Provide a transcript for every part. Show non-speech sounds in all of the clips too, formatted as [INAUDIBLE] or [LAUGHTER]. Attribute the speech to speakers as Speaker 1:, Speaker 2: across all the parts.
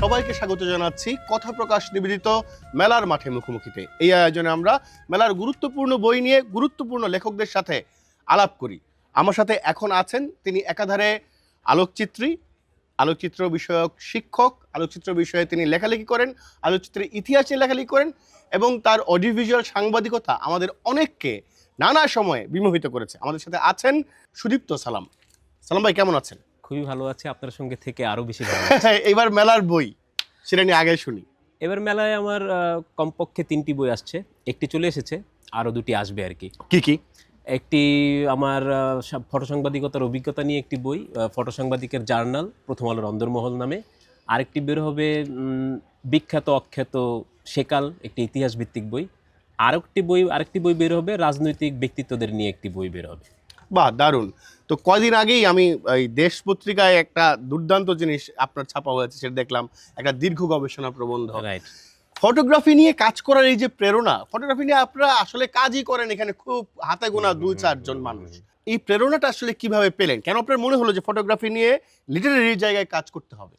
Speaker 1: সবাইকে স্বাগত জানাচ্ছি। কথা প্রকাশ নিবেদিত মেলার মাঠে মুখোমুখিতে। এই আয়োজনে আমরা মেলার গুরুত্বপূর্ণ বই নিয়ে গুরুত্বপূর্ণ লেখকদের সাথে আলাপ করি। আমার সাথে এখন আছেন তিনি একাধারে আলোকচিত্রী আলোকচিত্র বিষয়ক শিক্ষক আলোকচিত্র বিষয়ে তিনি লেখালেখি করেন আলোকচিত্রের ইতিহাস নিয়ে লেখালেখি করেন এবং তার অডিওভিজুয়াল সাংবাদিকতা আমাদের অনেককে নানা সময়ে বিমোহিত করেছে। আমাদের সাথে আছেন সুদীপ্ত সালাম। সালাম ভাই কেমন আছেন?
Speaker 2: খুবই ভালো আছে। আপনার সঙ্গে থেকে আরও বেশি ভালো [LAUGHS]
Speaker 1: এবার মেলার বই সেটা নিয়ে আগে শুনি।
Speaker 2: এবার মেলায় আমার কমপক্ষে তিনটি বই আসছে। একটি চলে এসেছে আরও দুটি আসবে আর কি।
Speaker 1: কি কি?
Speaker 2: একটি আমার ফটো সাংবাদিকতার অভিজ্ঞতা নিয়ে একটি বই ফটো সাংবাদিকের জার্নাল প্রথম আলোর অন্দরমহল নামে। আরেকটি বের হবে বিখ্যাত অখ্যাত সেকাল একটি ইতিহাস ভিত্তিক বই। আরেকটি বই আরেকটি বই বের হবে রাজনৈতিক ব্যক্তিত্বদের নিয়ে একটি বই বের হবে।
Speaker 1: বাহ দারুণ। তো কয়দিন আগেই আমি এই দেশ পত্রিকায় একটা দুর্দান্ত জিনিস আপনার ছাপা হয়েছে সেটা দেখলাম। একটা দীর্ঘ গবেষণা প্রবন্ধ।
Speaker 2: রাইট
Speaker 1: ফটোগ্রাফি নিয়ে কাজ করার এই যে প্রেরণা ফটোগ্রাফি নিয়ে আপনারা আসলে কাজই করেন এখানে খুব হাতে গোনা দুই চারজন মানুষ। এই প্রেরণাটা আসলে কীভাবে পেলেন? কেন আপনার মনে হলো যে ফটোগ্রাফি নিয়ে লিটারেরি জায়গায় কাজ করতে হবে?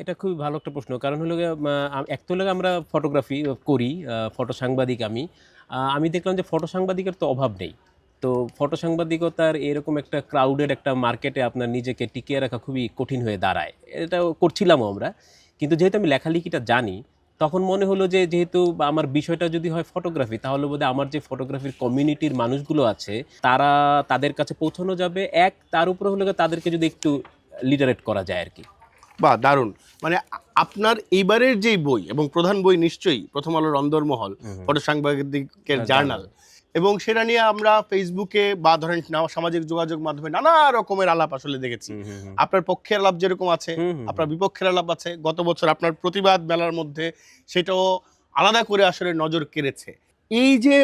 Speaker 2: এটা খুবই ভালো একটা প্রশ্ন। কারণ হলো এক তো আমরা ফটোগ্রাফি করি ফটো সাংবাদিক আমি। আমি দেখলাম যে ফটো সাংবাদিকের তো অভাব নেই। তো ফটো সাংবাদিকতার এরকম একটা ক্রাউডেড একটা মার্কেটে আপনার নিজেকে টিকিয়ে রাখা খুবই কঠিন হয়ে দাঁড়ায়। এটা করছিলামও আমরা। কিন্তু যেহেতু আমি লেখালেখিটা জানি তখন মনে হলো যে যেহেতু আমার বিষয়টা যদি হয় ফটোগ্রাফি তাহলে বোধহয় আমার যে ফটোগ্রাফির কমিউনিটির মানুষগুলো আছে তারা তাদের কাছে পৌঁছানো যাবে। এক তার উপরে হলো তাদেরকে যদি একটু লিটারেট করা যায় আর কি
Speaker 1: বা দারুণ। মানে আপনার এইবারের যেই বই এবং প্রধান বই নিশ্চয়ই প্রথম আলোর অন্দরমহল ফটো সাংবাদিকের
Speaker 2: হ্যাঁ,
Speaker 1: জার্নাল। এবং সেটা নিয়ে আমরা ফেসবুকে বা ধরেন সামাজিক যোগাযোগ মাধ্যমে নানা রকমের আলাপ আসলে দেখেছি। আপনার পক্ষের আলাপ যেরকম আছে আপনার বিপক্ষের আলাপ আছে গত বছর আপনার প্রতিবাদ মেলার মধ্যে সেটাও আলাদা করে আসলে নজর কেড়েছে। এই যে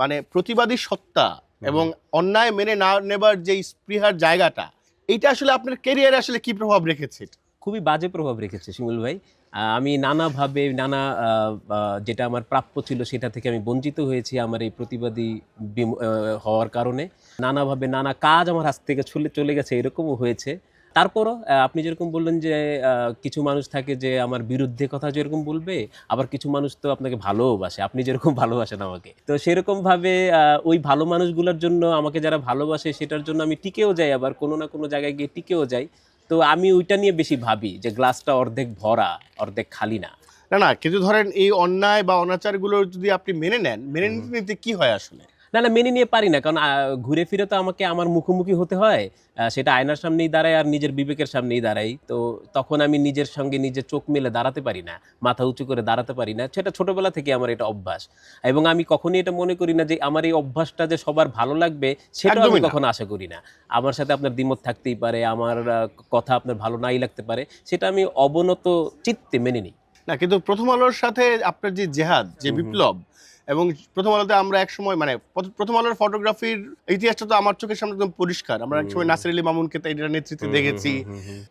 Speaker 1: মানে প্রতিবাদী সত্তা এবং অন্যায় মেনে না নেবার যে স্পৃহার জায়গাটা এইটা আসলে আপনার ক্যারিয়ারে আসলে কি প্রভাব রেখেছে?
Speaker 2: খুবই বাজে প্রভাব রেখেছে শিমুল ভাই। আমি নানাভাবে নানা যেটা আমার প্রাপ্য ছিল সেটা থেকে আমি বঞ্চিত হয়েছি আমার এই প্রতিবাদী হওয়ার কারণে। নানাভাবে নানা কাজ আমার হাত থেকে চলে চলে গেছে, এরকমও হয়েছে। তারপরও আপনি যেরকম বললেন যে কিছু মানুষ থাকে যে, আমার বিরুদ্ধে কথা যেরকম বলবে, আবার কিছু মানুষ তো আপনাকে ভালোবাসে আপনি যেরকম ভালোবাসেন আমাকে। তো সেরকমভাবে ওই ভালো মানুষগুলোর জন্য আমাকে যারা ভালোবাসে, সেটার জন্য আমি টিকেও যাই আবার, কোনো না কোনো জায়গায় গিয়ে টিকেও যাই। তো আমি ওইটা নিয়ে বেশি ভাবি যে গ্লাসটা অর্ধেক ভরা অর্ধেক খালি না।
Speaker 1: না না কিন্তু ধরেন এই অন্যায় বা অনাচারগুলো যদি আপনি মেনে নেন মেনে নিতে নিতে কি হয় আসলে?
Speaker 2: না না মেনে নিয়ে পারি না। কারণ ঘুরে ফিরে তো আমাকে আমার মুখোমুখি হতে হয়। সেটা আয়নার সামনেই দাঁড়াই আর নিজের বিবেকের সামনেই দাঁড়াই তো তখন আমি নিজের সঙ্গে নিজের চোখ মেলে দাঁড়াতে পারি না মাথা উঁচু করে দাঁড়াতে পারি না। সেটা ছোটবেলা থেকে আমার এটা অভ্যাস। এবং আমি কখনই এটা মনে করি না যে আমার এই অভ্যাসটা যে সবার ভালো লাগবে সেটা আমি কখনো আশা করি না। আমার সাথে আপনার দ্বিমত থাকতেই পারে আমার কথা আপনার ভালো নাই লাগতে পারে সেটা আমি অবনত চিত্তে মেনে নিই।
Speaker 1: না কিন্তু প্রথম আলোর সাথে আপনার যে জেহাদ যে। বিপ্লব এবং প্রথম আলোতে আমরা এক সময় মানে প্রথম আলোর ফটোগ্রাফির ইতিহাসটা তো আমার চোখের সামনে একদম পরিষ্কার। আমরা
Speaker 2: একসময়।
Speaker 1: নাসির আলী মামুনকে এটার নেতৃত্বে দেখেছি।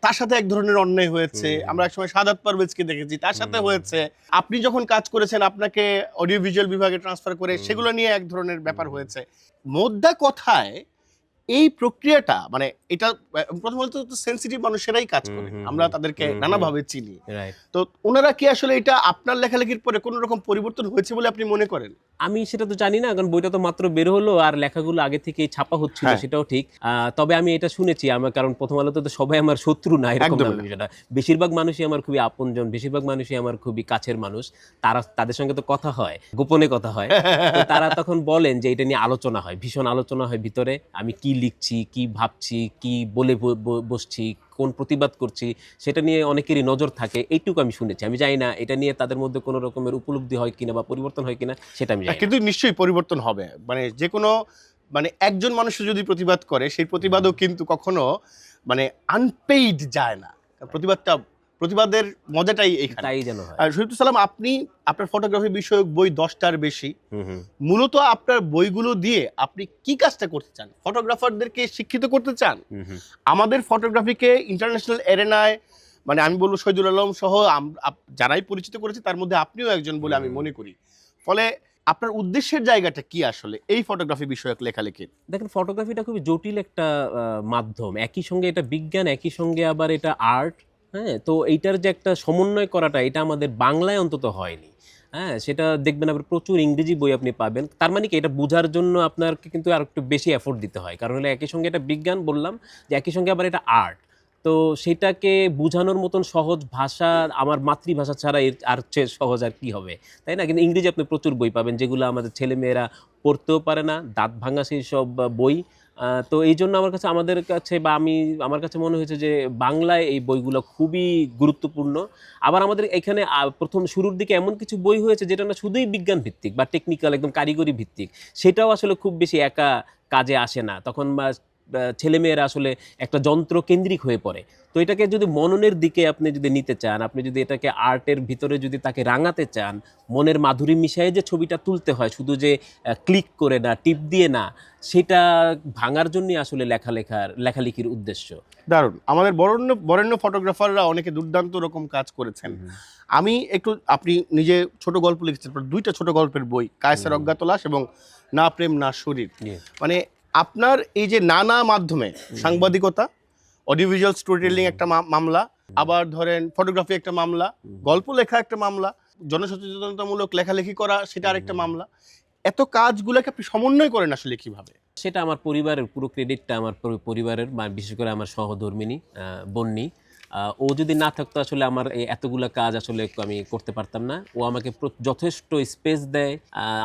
Speaker 1: তার সাথে এক ধরনের অন্যায় হয়েছে। আমরা এক সময় সাদাত পারভেজকে দেখেছি। তার সাথে হয়েছে আপনি যখন কাজ করেছেন আপনাকে অডিও ভিজুয়াল বিভাগে ট্রান্সফার করে সেগুলো নিয়ে এক ধরনের ব্যাপার হয়েছে। মোদ্দা কথায় এই প্রক্রিয়াটা মানে এটা প্রথমত তো সেন্সিটিভ মানুষেরাই কাজ করে। আমরা তাদেরকে। নানাভাবে চিনি। তো ওনারা কি আসলে এটা আপনার লেখালেখির পরে কোনো রকম পরিবর্তন হয়েছে বলে আপনি মনে করেন?
Speaker 2: আমি সেটা তো জানি না কারণ বইটা তো মাত্র বের হলো আর লেখাগুলো আগে থেকেই ছাপা হচ্ছিল
Speaker 1: হ্যাঁ।
Speaker 2: সেটাও ঠিক। তবে আমি এটা শুনেছি আমার কারণ প্রথম আলোতে তো সবাই আমার শত্রু না এরকম। বিষয়টা। বেশিরভাগ মানুষই আমার খুবই আপনজন বেশিরভাগ মানুষই আমার খুবই কাছের মানুষ। তারা তাদের সঙ্গে তো কথা হয় গোপনে কথা হয়। তারা তখন বলেন যে এটা নিয়ে আলোচনা হয় ভীষণ আলোচনা হয় ভিতরে আমি কি লিখছি, কি ভাবছি, কি বলে বসছি, কোন প্রতিবাদ করছি, সেটা নিয়ে অনেকেরই নজর থাকে, এইটুকু আমি শুনেছি। আমি জানি না এটা নিয়ে তাদের মধ্যে কোনো রকমের উপলব্ধি হয় কিনা বা পরিবর্তন হয় কিনা, সেটা আমি জানি
Speaker 1: কিন্তু নিশ্চয়ই পরিবর্তন হবে। মানে যে কোনো মানে একজন মানুষ যদি প্রতিবাদ করে, সেই প্রতিবাদও কিন্তু কখনো মানে আনপেইড যায় না। প্রতিবাদটা প্রতিবাদের মজাটাই এইখানে
Speaker 2: তাই যেন
Speaker 1: আর শহীদুল সালাম আপনি আপনার ফটোগ্রাফি বিষয়ক বই দশটার বেশি। মূলত আপনার বইগুলো দিয়ে আপনি কি কাজটা করতে চান? ফটোগ্রাফারদেরকে শিক্ষিত করতে চান। আমাদের ফটোগ্রাফিকে ইন্টারন্যাশনাল এরেনায় মানে আমি বলব শহীদুল আলম সহ যারাই পরিচিত করেছি তার মধ্যে আপনিও একজন বলে আমি মনে করি। ফলে আপনার উদ্দেশ্যের জায়গাটা কি আসলে? এই ফটোগ্রাফি বিষয়ক লেখালেখির
Speaker 2: দেখেন ফটোগ্রাফিটা খুবই জটিল একটা মাধ্যম। একই সঙ্গে এটা বিজ্ঞান একই সঙ্গে আবার এটা আর্ট হ্যাঁ তো এইটার যে একটা সমন্বয় করাটা, এটা আমাদের বাংলায় অন্তত হয়নি। হ্যাঁ সেটা দেখবেন আবার প্রচুর ইংরেজি বই আপনি পাবেন। তার মানে কি, এটা বোঝার জন্য আপনাকে কিন্তু আর একটু বেশি এফোর্ট দিতে হয়। কারণ হলে একই সঙ্গে এটা বিজ্ঞান বললাম, যে একই সঙ্গে আবার এটা আর্ট তো সেটাকে বোঝানোর মতন সহজ ভাষা, আমার মাতৃভাষা ছাড়া এর আর চেয়ে সহজ আর কি হবে? তাই না? কিন্তু ইংরেজি আপনি প্রচুর বই পাবেন, যেগুলো আমাদের ছেলেমেয়েরা পড়তেও পারে না, দাঁত ভাঙা সেই সব বই। তো এই জন্য আমার কাছে, আমাদের কাছে বা আমি, আমার কাছে মনে হয়েছে যে বাংলায় এই বইগুলো খুবই গুরুত্বপূর্ণ। আবার আমাদের এখানে প্রথম শুরুর দিকে এমন কিছু বই হয়েছে যেটা না শুধুই বিজ্ঞান ভিত্তিক বা টেকনিক্যাল একদম কারিগরি ভিত্তিক। সেটাও আসলে খুব বেশি একা কাজে আসে না। তখন ছেলেমেয়েরা আসলে একটা যন্ত্র কেন্দ্রিক হয়ে পড়ে। তো এটাকে যদি মননের দিকে আপনি যদি নিতে চান আপনি যদি এটাকে আর্টের ভিতরে যদি তাকে রাঙাতে চান মনের মাধুরী মিশিয়ে যে ছবিটা তুলতে হয় শুধু যে ক্লিক করে না টিপ দিয়ে না সেটা ভাঙার জন্যই আসলে লেখালেখার লেখালেখির উদ্দেশ্য।
Speaker 1: দারুণ। আমাদের বরেণ্য বরেণ্য ফটোগ্রাফাররা অনেকে দুর্দান্ত রকম কাজ করেছেন। আমি একটু আপনি নিজে ছোট গল্প লিখেছেন দুইটা ছোট গল্পের বই কায়সার অজ্ঞাতলাস এবং না প্রেম না শরীর। মানে আপনার এই যে নানা মাধ্যমে সাংবাদিকতা অডিওভিজুয়াল স্টোরি টেলিং একটা মামলা আবার ধরেন ফটোগ্রাফি একটা মামলা গল্প লেখা একটা মামলা জনসচেতনতামূলক লেখালেখি করা সেটা আরেকটা মামলা এত কাজগুলোকে আপনি সমন্বয় করেন আসলে কীভাবে?
Speaker 2: সেটা আমার পরিবারের পুরো ক্রেডিটটা আমার পরিবারের বিশেষ করে আমার সহধর্মিনী আহ, ও যদি না থাকতো আসলে আমার এই এতগুলো কাজ আসলে আমি করতে পারতাম না। ও আমাকে যথেষ্ট স্পেস দেয়।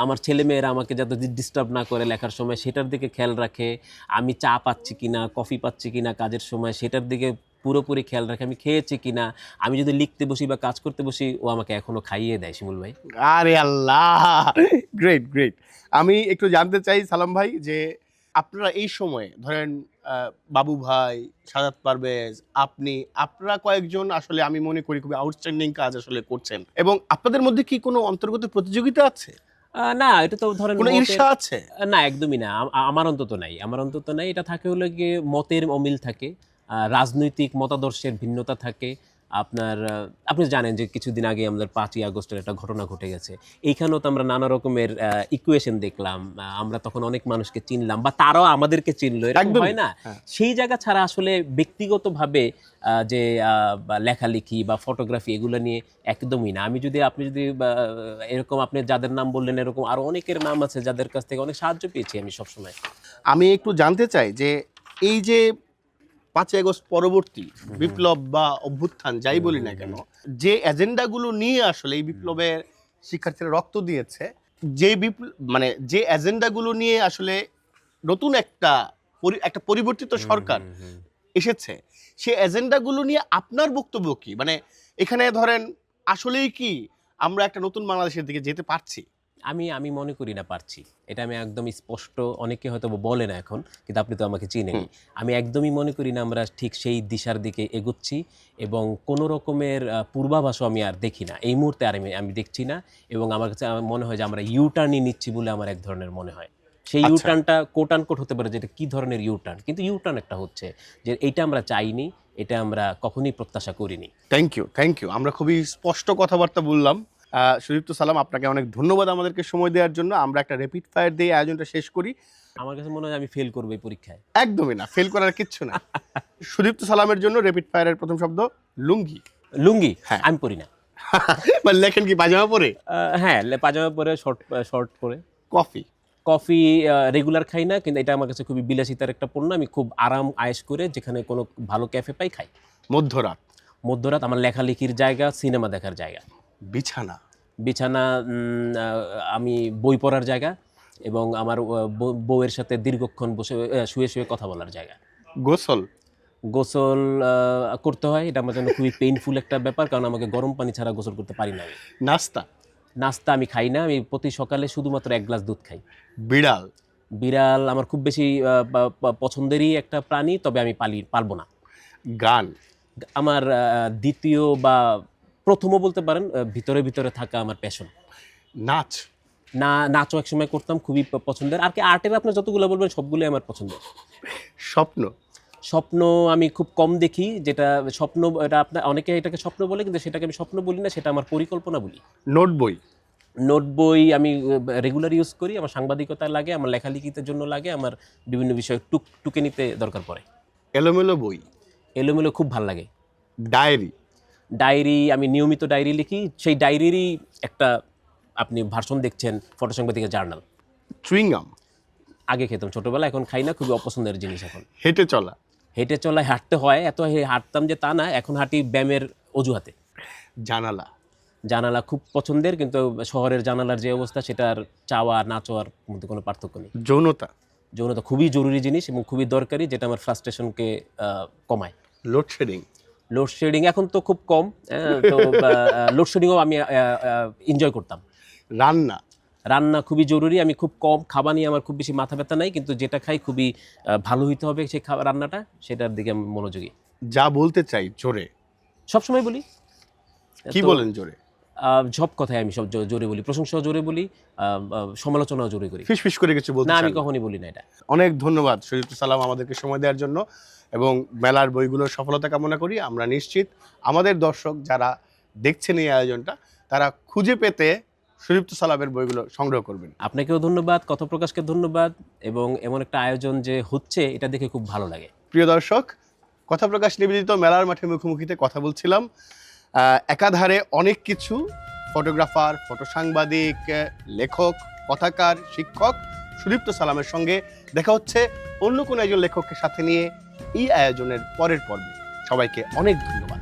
Speaker 2: আমার ছেলেমেয়েরা আমাকে যাতে ডিস্টার্ব না করে লেখার সময়, সেটার দিকে খেয়াল রাখে। আমি চা পাচ্ছি কিনা কফি পাচ্ছি কিনা কাজের সময়, সেটার দিকে পুরোপুরি খেয়াল রাখে আমি খেয়েছি কিনা। আমি যদি লিখতে বসি বা কাজ করতে বসি, ও আমাকে এখনও খাইয়ে দেয়, শিমুল ভাই।
Speaker 1: আরে আল্লাহ! গ্রেট গ্রেট আমি একটু জানতে চাই সালাম ভাই, যে আপনারা এই সময়ে ধরেন বাবু ভাই সাদাত পারভেজ আপনি আপনারা কয়েকজন আসলে আমি মনে করি খুবই আউটস্ট্যান্ডিং কাজ আসলে করছেন। এবং আপনাদের মধ্যে কি কোনো অন্তর্গত প্রতিযোগিতা আছে?
Speaker 2: না এটা তো ধরেন
Speaker 1: কোনো ঈর্ষা আছে?
Speaker 2: না একদমই না। আমার অন্তত নাই। আমার অন্তত নাই। এটা থাকে হলো গিয়ে মতের অমিল থাকে রাজনৈতিক মতাদর্শের ভিন্নতা থাকে আপনার আপনি জানেন যে কিছুদিন আগে আমাদের পাঁচই আগস্টের একটা ঘটনা ঘটে গেছে। এইখানেও তো আমরা নানা রকমের ইকুয়েশন দেখলাম। আমরা তখন অনেক মানুষকে চিনলাম বা তারাও আমাদেরকে চিনলো এরকম হয় না?
Speaker 1: হ্যাঁ।
Speaker 2: সেই জায়গা ছাড়া আসলে ব্যক্তিগতভাবে আহ, যে আহ, লেখালেখি বা ফটোগ্রাফি এগুলো নিয়ে একদমই না। আমি যদি আপনি যদি এরকম আপনি যাদের নাম বললেন এরকম আরও অনেকের নাম আছে যাদের কাছ থেকে অনেক সাহায্য পেয়েছি আমি সবসময়।
Speaker 1: আমি একটু জানতে চাই যে এই যে পাঁচই আগস্ট পরবর্তী বিপ্লব বা অভ্যুত্থান যাই বলি না কেন যে এজেন্ডাগুলো নিয়ে আসলে এই বিপ্লবের শিক্ষার্থীরা রক্ত দিয়েছে যে বিপ্ল মানে যে এজেন্ডাগুলো নিয়ে আসলে নতুন একটা একটা পরিবর্তিত সরকার এসেছে সে এজেন্ডাগুলো নিয়ে আপনার বক্তব্য কি? মানে এখানে ধরেন আসলেই কি আমরা একটা নতুন বাংলাদেশের দিকে যেতে পারছি?
Speaker 2: আমি আমি মনে করি না পারছি। এটা আমি একদম স্পষ্ট অনেকে হয়তো বলে না এখন কিন্তু আপনি তো আমাকে চিনেন আমি একদমই মনে করি না আমরা ঠিক সেই দিশার দিকে এগোচ্ছি এবং কোনো রকমের পূর্বাভাসও আমি আর দেখি না। এই মুহূর্তে আর আমি আমি দেখছি না এবং আমার কাছে আমার মনে হয় যে আমরা ইউটার্নই নিচ্ছি বলে আমার এক ধরনের মনে হয়। সেই। ইউটার্নটা কোটান কোট হতে পারে যেটা কি ধরনের ইউটার্ন কিন্তু ইউটার্ন একটা হচ্ছে যে এটা আমরা চাইনি এটা আমরা কখনোই প্রত্যাশা করিনি।
Speaker 1: থ্যাংক ইউ থ্যাংক ইউ আমরা খুবই স্পষ্ট কথাবার্তা বললাম। সুদীপ্ত সালাম আপনাকে অনেক ধন্যবাদ আমাদেরকে সময় দেওয়ার জন্য। আমরা একটা র্যাপিড ফায়ার দিয়ে আয়োজনটা শেষ করি।
Speaker 2: আমার কাছে মনে হয় আমি ফেল করব এই পরীক্ষায়।
Speaker 1: একদমই না ফেল করার কিচ্ছু না। [LAUGHS] সুদীপ্ত সালামের জন্য র্যাপিড ফায়ারের প্রথম শব্দ লুঙ্গি।
Speaker 2: লুঙ্গি?
Speaker 1: হ্যাঁ।
Speaker 2: আমি পরি না।
Speaker 1: বা [LAUGHS] লেখেন কি পাজামা পরে?
Speaker 2: হ্যাঁ লে- পাজামা পরে শর্ট শর্ট পরে।
Speaker 1: কফি
Speaker 2: কফি রেগুলার খাই না কিন্তু এটা আমার কাছে খুবই বিলাসিতার একটা পণ্য। আমি খুব আরাম আয়েশ করে যেখানে কোনো ভালো ক্যাফে পাই খাই।
Speaker 1: মধ্যরাত।
Speaker 2: মধ্যরাত আমার লেখালেখির জায়গা সিনেমা দেখার জায়গা।
Speaker 1: বিছানা।
Speaker 2: বিছানা আমি বই পড়ার জায়গা এবং আমার বউ- বউয়ের সাথে দীর্ঘক্ষণ বসে শুয়ে শুয়ে কথা বলার জায়গা।
Speaker 1: গোসল?
Speaker 2: গোসল করতে হয় এটা আমার জন্য খুবই পেইনফুল একটা ব্যাপার কারণ আমাকে গরম পানি ছাড়া গোসল করতে পারি না
Speaker 1: নাস্তা?
Speaker 2: নাস্তা আমি খাই না আমি প্রতি সকালে শুধুমাত্র এক গ্লাস দুধ খাই।
Speaker 1: বিড়াল?
Speaker 2: বিড়াল আমার খুব বেশি পছন্দেরই একটা প্রাণী তবে আমি পালি পারব না।
Speaker 1: গান?
Speaker 2: আমার দ্বিতীয় বা প্রথমও বলতে পারেন ভিতরে ভিতরে থাকা আমার প্যাশন
Speaker 1: নাচ।
Speaker 2: না নাচও এক সময় করতাম খুবই পছন্দের। আর কি আর্টের আপনার যতগুলো বলবেন সবগুলোই আমার পছন্দের।
Speaker 1: স্বপ্ন।
Speaker 2: স্বপ্ন আমি খুব কম দেখি যেটা স্বপ্ন এটা আপনার অনেকে এটাকে স্বপ্ন বলে কিন্তু সেটাকে আমি স্বপ্ন বলি না সেটা আমার পরিকল্পনা বলি।
Speaker 1: নোট বই।
Speaker 2: নোট বই আমি রেগুলার ইউজ করি আমার সাংবাদিকতা লাগে আমার লেখালেখিতের জন্য লাগে আমার বিভিন্ন বিষয় টুক টুকে নিতে দরকার পড়ে।
Speaker 1: এলোমেলো বই।
Speaker 2: এলোমেলো খুব ভালো লাগে।
Speaker 1: ডায়েরি।
Speaker 2: ডায়েরি আমি নিয়মিত ডায়েরি লিখি। সেই ডায়েরিরই একটা আপনি ভার্সন দেখছেন ফটো সাংবাদিকের জার্নাল।
Speaker 1: চুইংগাম।
Speaker 2: আগে খেতাম ছোটবেলা এখন খাই না খুবই অপছন্দের জিনিস এখন।
Speaker 1: হেঁটে চলা।
Speaker 2: হেঁটে চলায় হাঁটতে হয় এত হাঁটতাম যে তা না এখন হাঁটি ব্যায়ামের অজুহাতে।
Speaker 1: জানালা।
Speaker 2: জানালা খুব পছন্দের কিন্তু শহরের জানালার যে অবস্থা সেটার চাওয়া না চাওয়ার মধ্যে কোনো পার্থক্য নেই।
Speaker 1: যৌনতা।
Speaker 2: যৌনতা খুবই জরুরি জিনিস এবং খুবই দরকারি যেটা আমার ফ্রাস্ট্রেশনকে কমায়।
Speaker 1: লোডশেডিং
Speaker 2: লোডশেডিং এখন তো খুব কম তো [LAUGHS] লোডশেডিংও আমি এনজয় করতাম।
Speaker 1: রান্না?
Speaker 2: রান্না খুবই জরুরি আমি খুব কম খাবার নিয়ে আমার খুব বেশি মাথা ব্যথা নাই কিন্তু যেটা খাই খুবই ভালো হইতে হবে সেই খাবার রান্নাটা সেটার দিকে আমি মনোযোগী।
Speaker 1: যা বলতে চাই জোরে।
Speaker 2: সবসময় বলি।
Speaker 1: কি বলেন জোরে?
Speaker 2: সব কথাই আমি সব জোরে বলি প্রশংসাও জোরে বলি সমালোচনাও জোরে করি।
Speaker 1: ফিস ফিস করে কিছু বলতে
Speaker 2: না আমি? কখনই বলি না এটা।
Speaker 1: অনেক ধন্যবাদ শরীফ সালাম আমাদেরকে সময় দেওয়ার জন্য এবং মেলার বইগুলোর সফলতা কামনা করি। আমরা নিশ্চিত আমাদের দর্শক যারা দেখছেন এই আয়োজনটা তারা খুঁজে পেতে শরীফ সালামের বইগুলো সংগ্রহ করবেন।
Speaker 2: আপনাকেও ধন্যবাদ কথপ্রকাশকে ধন্যবাদ এবং এমন একটা আয়োজন যে হচ্ছে এটা দেখে খুব ভালো লাগে।
Speaker 1: প্রিয় দর্শক কথা প্রকাশ নিবেদিত মেলার মাঠে মুখোমুখিতে কথা বলছিলাম। একাধারে অনেক কিছু, ফটোগ্রাফার ফটো সাংবাদিক লেখক, কথাকার, শিক্ষক, সুদীপ্ত সালামের সঙ্গে দেখা হচ্ছে অন্য কোনো একজন লেখককে সাথে নিয়ে এই আয়োজনের পরের পর্বে। সবাইকে অনেক ধন্যবাদ।